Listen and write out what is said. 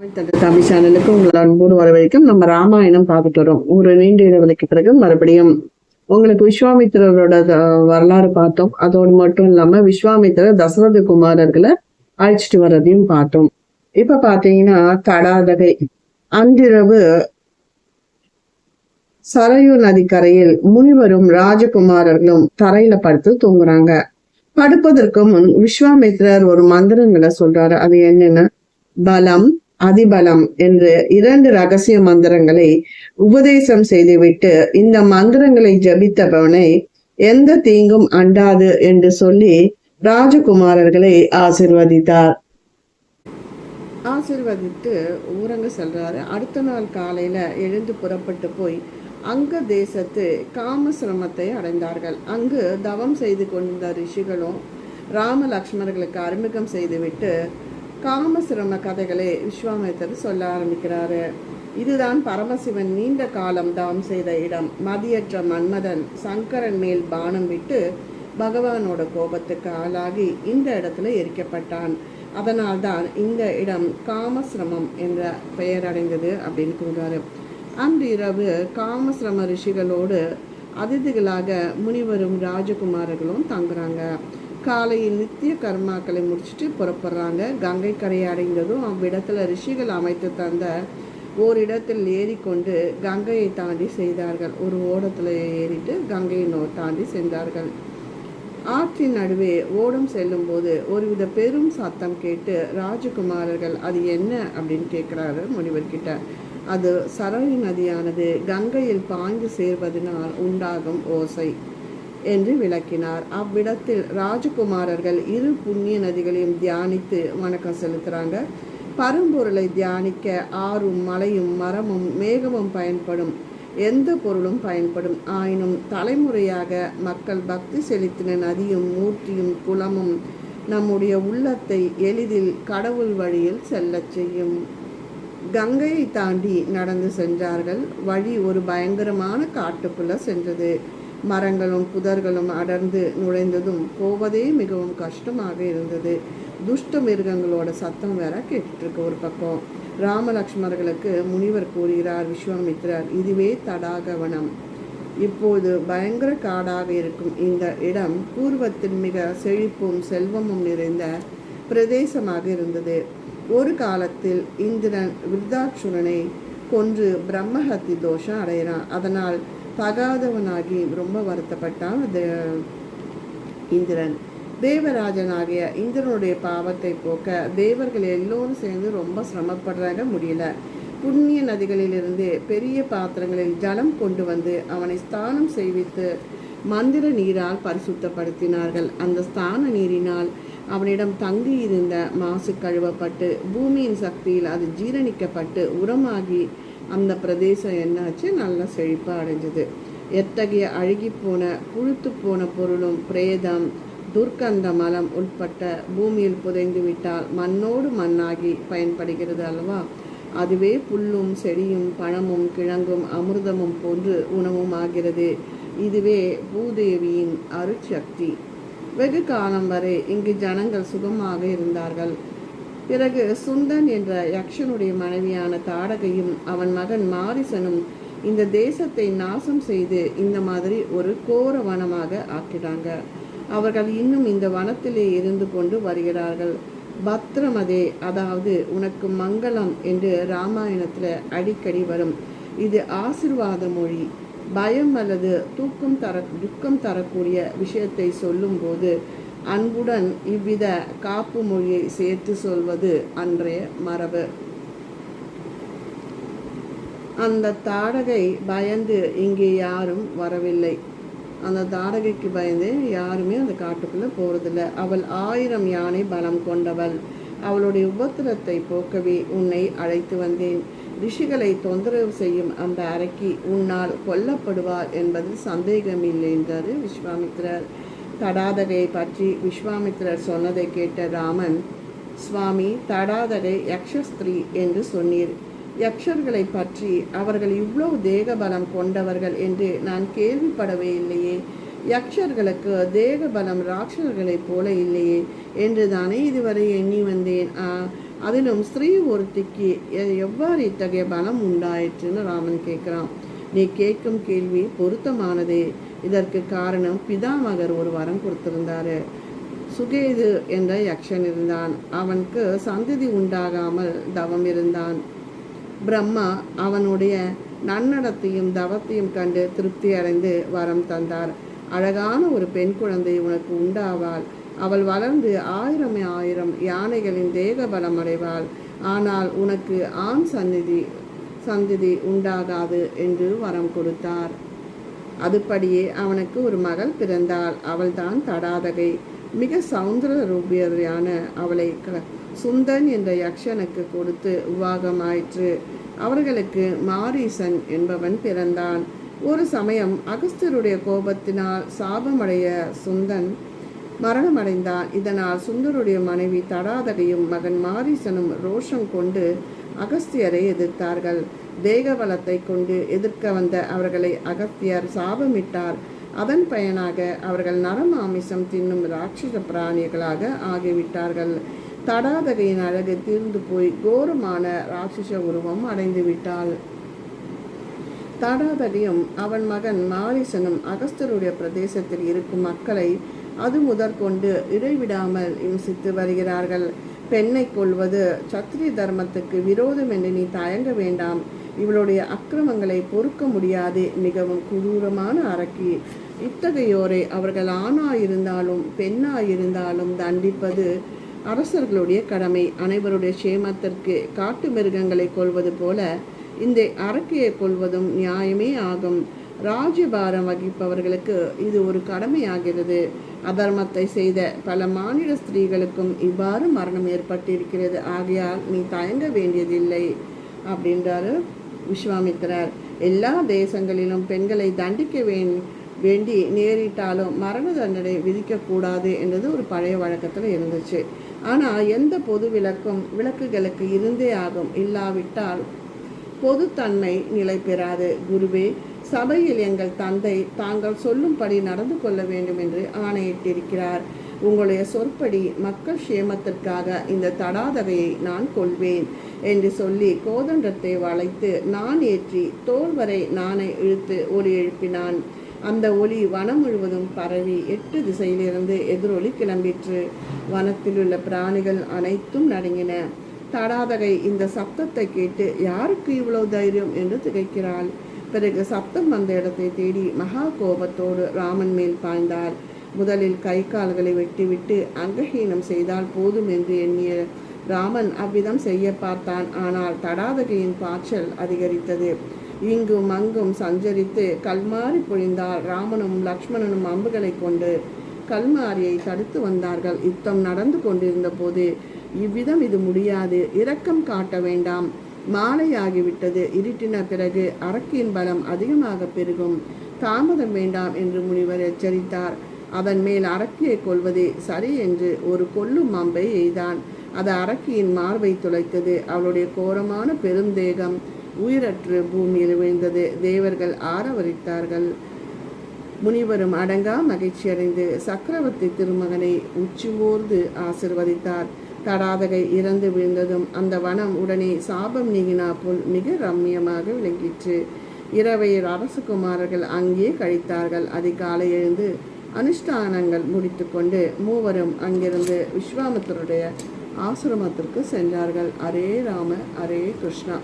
தமிழ் சேனலுக்கு உங்களை அன்போடு வரவேற்கும் நம்ம ராமாயணம் பார்த்துட்டு வரோம். ஒரு நீண்ட இடைவெளிக்கு பிறகு மறுபடியும் உங்களுக்கு விஸ்வாமித்திரரோட வரலாறு பார்த்தோம். அதோடு மட்டும் இல்லாம விஸ்வாமித்திரர் தசரத குமாரர்களை அழைச்சிட்டு வர்றதையும் பார்த்தோம். இப்ப பாத்தீங்கன்னா தடாதகை அன்றிரவு சரையு நதிக்கரையில் முனிவரும் ராஜகுமாரர்களும் தரையில படுத்து தூங்குறாங்க. படுப்பதற்கு முன் விஸ்வாமித்திரர் ஒரு மந்திரங்களை சொல்றாரு. அது என்னன்னா பலம் அதிபலம் என்று இரண்டு ரகசிய மந்திரங்களை உபதேசம் செய்துவிட்டு இந்த மந்திரங்களை ஜபித்தவனை எந்த தீங்கும் அண்டாது என்று சொல்லி ராஜகுமாரர்களை ஆசிர்வதித்தார். ஆசிர்வதித்து ஊரங்க செல்றாரு. அடுத்த நாள் காலையில எழுந்து புறப்பட்டு போய் அங்க தேசத்து காமசிரமத்தை அடைந்தார்கள். அங்கு தவம் செய்து கொண்டிருந்த ரிஷிகளும் ராம லக்ஷ்மணர்களுக்கு அறிமுகம் செய்துவிட்டு காமசிரம கதைகளை விஸ்வாமித்தர் சொல்ல ஆரம்பிக்கிறாரு. இதுதான் பரமசிவன் நீண்ட காலம் தவம் செய்த இடம். மதியற்ற மன்மதன் சங்கரன் மேல் பானம் விட்டு பகவானோட கோபத்துக்கு ஆளாகி இந்த இடத்துல எரிக்கப்பட்டான். அதனால்தான் இந்த இடம் காமசிரமம் என்ற பெயர் அடைந்தது அப்படின்னு கூறுறாரு அன்று இரவு காமசிரம ரிஷிகளோடு அதிதிகளாக முனிவரும் ராஜகுமாரர்களும் தங்குறாங்க. காலையில் நித்திய கர்மாக்களை முடிச்சுட்டு புறப்படுறாங்க. கங்கை கரையை அடைந்ததும் அவ்விடத்தில் ரிஷிகள் அமைத்து தந்த ஓரிடத்தில் ஏறிக்கொண்டு கங்கையை தாண்டி செய்தார்கள். ஒரு ஓடத்தில் ஏறிட்டு கங்கையை நோ தாண்டி சென்றார்கள். ஆற்றின் நடுவே ஓடம் செல்லும்போது ஒருவித பெரும் சத்தம் கேட்டு ராஜகுமாரர்கள் அது என்ன? அப்படின்னு கேட்குறாரு முனிவர்கிட்ட அது சரளி நதியானது. கங்கையில் பாய்ந்து சேர்வதனால் உண்டாகும் ஓசை. என்று விளக்கினார். அவ்விடத்தில் ராஜகுமாரர்கள் இரு புண்ணிய நதிகளையும் தியானித்து வணக்கம் செலுத்துறாங்க. பரம்பொருளை தியானிக்க ஆறும் மலையும் மரமும் மேகமும் பயன்படும். எந்த பொருளும் பயன்படும். ஆயினும் தலைமுறையாக மக்கள் பக்தி செலுத்தின நதியும் மூர்த்தியும் குளமும் நம்முடைய உள்ளத்தை எளிதில் கடவுள் வழியில் செல்லச் செய்யும். கங்கையை தாண்டி நடந்து சென்றார்கள். வழி ஒரு பயங்கரமான காட்டுக்குள்ள சென்றது. மரங்களும் புதர்களும் அடர்ந்து நுழைந்ததும் போவதே மிகவும் கஷ்டமாக இருந்தது. துஷ்ட மிருகங்களோட சத்தம் வேற கேட்டுட்டு ஒரு பக்கம். ராமலக்ஷ்மர்களுக்கு முனிவர் கூறுகிறார் விஸ்வாமித்ரர் இதுவே தடாகவனம். இப்போது பயங்கர காடாக இருக்கும் இந்த இடம் பூர்வத்தில் மிக செழிப்பும் செல்வமும் நிறைந்த பிரதேசமாக இருந்தது. ஒரு காலத்தில் இந்திரன் விருதாட்சுரனை கொன்று பிரம்மஹத்தி தோஷம் அடைகிறான். அதனால் தகாதவனாகி ரொம்ப வருத்தப்பட்டான் தே- இந்திரன். தேவராஜனாகிய இந்திரனுடைய பாவத்தை போக்க தேவர்கள் எல்லோரும் சேர்ந்து ரொம்ப சிரமப்படுறாங்க முடியல. புண்ணிய நதிகளிலிருந்து பெரிய பாத்திரங்களில் ஜலம் கொண்டு வந்து அவனை ஸ்தானம் செய்வித்து மந்திர நீரால் பரிசுத்தப்படுத்தினார்கள். அந்த ஸ்தான நீரினால் அவனிடம் தங்கியிருந்த மாசு கழுவப்பட்டு பூமியின் சக்தியில் அது ஜீரணிக்கப்பட்டு உரமாகி அந்த பிரதேசம் என்னாச்சு? நல்ல செழிப்பாக அடைஞ்சது. எத்தகைய அழுகிப்போன புழுத்து போன பொருளும் பிரேதம் துர்க்கந்த மலம் உட்பட்ட பூமியில் புதைந்து விட்டால் மண்ணோடு மண்ணாகி பயன்படுகிறது அல்லவா? அதுவே புல்லும் செடியும் பழமும் கிழங்கும் அமிர்தமும் போன்று உணவும் ஆகிறது. இதுவே பூதேவியின் அருட்சக்தி. வெகு காலம் வரை இங்கு ஜனங்கள் சுகமாக இருந்தார்கள். பிறகு சுந்தன் என்ற யக்ஷனுடைய மனைவியான தாடகையும் அவன் மகன் மாரிசனும் இந்த தேசத்தை நாசம் செய்து இந்த மாதிரி ஒரு கோர வனமாக ஆக்கிட்டாங்க. அவர்கள் இன்னும் இந்த வனத்திலே இருந்து கொண்டு வருகிறார்கள். பத்ரமதே அதாவது உனக்கு மங்களம் என்று ராமாயணத்தில் அடிக்கடி வரும். இது ஆசிர்வாத மொழி. பயம் அல்லது தூக்கம் தர துக்கம் தரக்கூடிய விஷயத்தை சொல்லும்போது அன்புடன் இவ்வித காப்பு மொழியை சேர்த்து சொல்வது அன்றைய மரபு. அந்த தாடகை பயந்து இங்கே யாரும் வரவில்லை. அந்த தாடகைக்கு பயந்து யாருமே அந்த காட்டுக்குள்ளே போகிறதில்ல அவள் ஆயிரம் யானை பலம் கொண்டவள். அவளுடைய உபத்திரத்தை போக்கவே உன்னை அழைத்து வந்தேன். ரிஷிகளை தொந்தரவு செய்யும் அந்த அறைக்கு உன்னால் கொல்லப்படுவார் என்பதில் சந்தேகமில்லை என்றார் விஸ்வாமித்ரர் தடாதகை பற்றி விஸ்வாமித்திரர் சொன்னதை கேட்ட ராமன் சுவாமி தடாதகை யக்ஷஸ்திரீ என்று சொன்னீர். யக்ஷர்களை பற்றி அவர்கள் இவ்வளவு தேக பலம் கொண்டவர்கள் என்று நான் கேள்விப்படவே இல்லையே. யக்ஷர்களுக்கு தேக பலம் ராட்சர்களைப் போல இல்லையே என்று தானே இதுவரை எண்ணி வந்தேன். ஆ, அதிலும் ஸ்திரீ ஒருத்திக்கு எவ்வாறு இத்தகைய பலம் உண்டாயிற்றுன்னு ராமன் கேட்குறான். நீ கேட்கும் கேள்வி பொருத்தமானதே. இதற்கு காரணம் பிதாமகர் ஒரு வரம் கொடுத்திருந்தாரு. சுகேது என்ற யக்ஷன் இருந்தான். அவனுக்கு சந்ததி உண்டாகாமல் தவம் இருந்தான். பிரம்மா அவனுடைய நன்னடத்தையும் தவத்தையும் கண்டு திருப்தி அடைந்து வரம் தந்தார். அழகான ஒரு பெண் குழந்தை உனக்கு உண்டாவாள். அவள் வளர்ந்து ஆயிரம் ஆயிரம் யானைகளின் தேக பலம் அடைவாள். ஆனால் உனக்கு ஆண் சந்நிதி சந்ததி உண்டாகாது என்று வரம் கொடுத்தார். அதுபடியே அவனுக்கு ஒரு மகள் பிறந்தாள். அவள்தான் தடாதகை. மிக சௌந்தர ரூபியரான அவளை க- சுந்தன் என்ற யக்ஷனுக்கு கொடுத்து விவாகமாயிற்று அவர்களுக்கு மாரீசன் என்பவன் பிறந்தான். ஒரு சமயம் அகஸ்தியருடைய கோபத்தினால் சாபமடைய சுந்தன் மரணமடைந்தான். இதனால் சுந்தருடைய மனைவி தடாதகையும் மகன் மாரீசனும் ரோஷம் கொண்டு அகஸ்தியரை எதிர்த்தார்கள். தேக பலத்தை கொண்டு எதிர்க்க வந்த அவர்களை அகத்தியர் சாபமிட்டார். அதன் பயனாக அவர்கள் நரம் ஆமிசம் தின்னும் ராட்சச பிராணிகளாக ஆகிவிட்டார்கள். தடாதகையின் அழகு தீர்ந்து போய் கோரமான ராட்சச உருவம் அடைந்து விட்டாள் தடாதகையும் அவன் மகன் மாரிசனும் அகஸ்தருடைய பிரதேசத்தில் இருக்கும் மக்களை அது முதற்கொண்டு இடைவிடாமல் இம்சித்து வருகிறார்கள். பெண்ணை கொள்வது சத்திரிய தர்மத்துக்கு விரோதம் என்று நீ தயங்க வேண்டாம். இவளுடைய அக்கிரமங்களை பொறுக்க முடியாது மிகவும் கொடூரமான அரக்கி. இத்தகையோரை அவர்கள் ஆணாயிருந்தாலும் பெண்ணாயிருந்தாலும் தண்டிப்பது அரசர்களுடைய கடமை. அனைவருடைய சேமத்திற்கு காட்டு மிருகங்களை கொள்வது போல இந்த அரக்கையை கொள்வதும் நியாயமே ஆகும். ராஜ்யபாரம் வகிப்பவர்களுக்கு இது ஒரு கடமையாகிறது. அதர்மத்தை செய்த பல மாநில ஸ்திரீகளுக்கும் இவ்வாறு மரணம் ஏற்பட்டிருக்கிறது. ஆகையால் நீ தயங்க வேண்டியதில்லை அப்படின்றாரு விஸ்வாமித்திரர். எல்லா தேசங்களிலும் பெண்களை தண்டிக்க வேண்டி நேரிட்டாலும் மரண தண்டனை விதிக்கக்கூடாது என்றது ஒரு பழைய வழக்கத்தில் இருந்துச்சு. ஆனால் எந்த பொது விளக்கும் விளக்குகளுக்கு இருந்தே ஆகும். இல்லாவிட்டால் பொதுத்தன்மை நிலை பெறாது. குருவே சபையில் எங்கள் தந்தை தாங்கள் சொல்லும்படி நடந்து கொள்ள வேண்டும் என்று ஆணையிட்டிருக்கிறார். உங்களுடைய சொற்படி மக்கள் சேமத்திற்காக இந்த தடாதகையை நான் கொள்வேன் என்று சொல்லி கோதண்டத்தை வளைத்து நான் ஏற்றி தோல் வரை நானை இழுத்து ஒளி எழுப்பினான். அந்த ஒளி வனம் முழுவதும் பரவி எட்டு திசையிலிருந்து எதிரொலி கிளம்பிற்று. வனத்தில் உள்ள பிராணிகள் அனைத்தும் நடுங்கின. தடாதகை இந்த சப்தத்தை கேட்டு யாருக்கு இவ்வளவு தைரியம்? என்று திகைக்கிறாள். பிறகு சப்தம் வந்த இடத்தை தேடி மகா கோபத்தோடு ராமன் மேல் பாய்ந்தாள் முதலில் கை கால்களை வெட்டிவிட்டு அங்கஹீனம் செய்தால் போதும் என்று எண்ணிய ராமன் அவ்விதம் செய்ய பார்த்தான். ஆனால் தடாதகையின் பாய்ச்சல் அதிகரித்தது. இங்கும் அங்கும் சஞ்சரித்து கல்மாரி பொழிந்தால் ராமனும் லக்ஷ்மணனும் அம்புகளை கொண்டு கல்மாரியை தடுத்து வந்தார்கள். யுத்தம் நடந்து கொண்டிருந்த போது இவ்விதம் இது முடியாது. இரக்கம் காட்ட வேண்டாம். மாலையாகிவிட்டது. இருட்டின பிறகு அரக்கியின் பலம் அதிகமாக பெருகும். தாமதம் வேண்டாம் என்று முனிவர் எச்சரித்தார். அதன் மேல் அரக்கியை கொள்வதே சரி என்று ஒரு கொல்லும் அம்பை எய்தான். அது அரக்கியின் மார்பை துளைத்தது. அவளுடைய கோரமான பெருந்தேகம் உயிரற்று பூமியில் விழுந்தது. தேவர்கள் ஆரவரித்தார்கள். முனிவரும் அடங்கா மகிழ்ச்சி அடைந்து சக்கரவர்த்தி திருமகனை உச்சிவோர்ந்து ஆசிர்வதித்தார். தடாதகை இறந்து விழுந்ததும் அந்த வனம் உடனே சாபம் நீங்கினா போல் மிக ரம்மியமாக விளங்கிற்று. இரவையில் அரசகுமாரர்கள் அங்கே கழித்தார்கள். அதிகாலை எழுந்து அனுஷ்டானங்கள் முடித்துக்கொண்டு மூவரும் அங்கிருந்து விஸ்வாமித்தருடைய ஆசிரமத்திற்கு சென்றார்கள். அரே ராம அரே கிருஷ்ணா.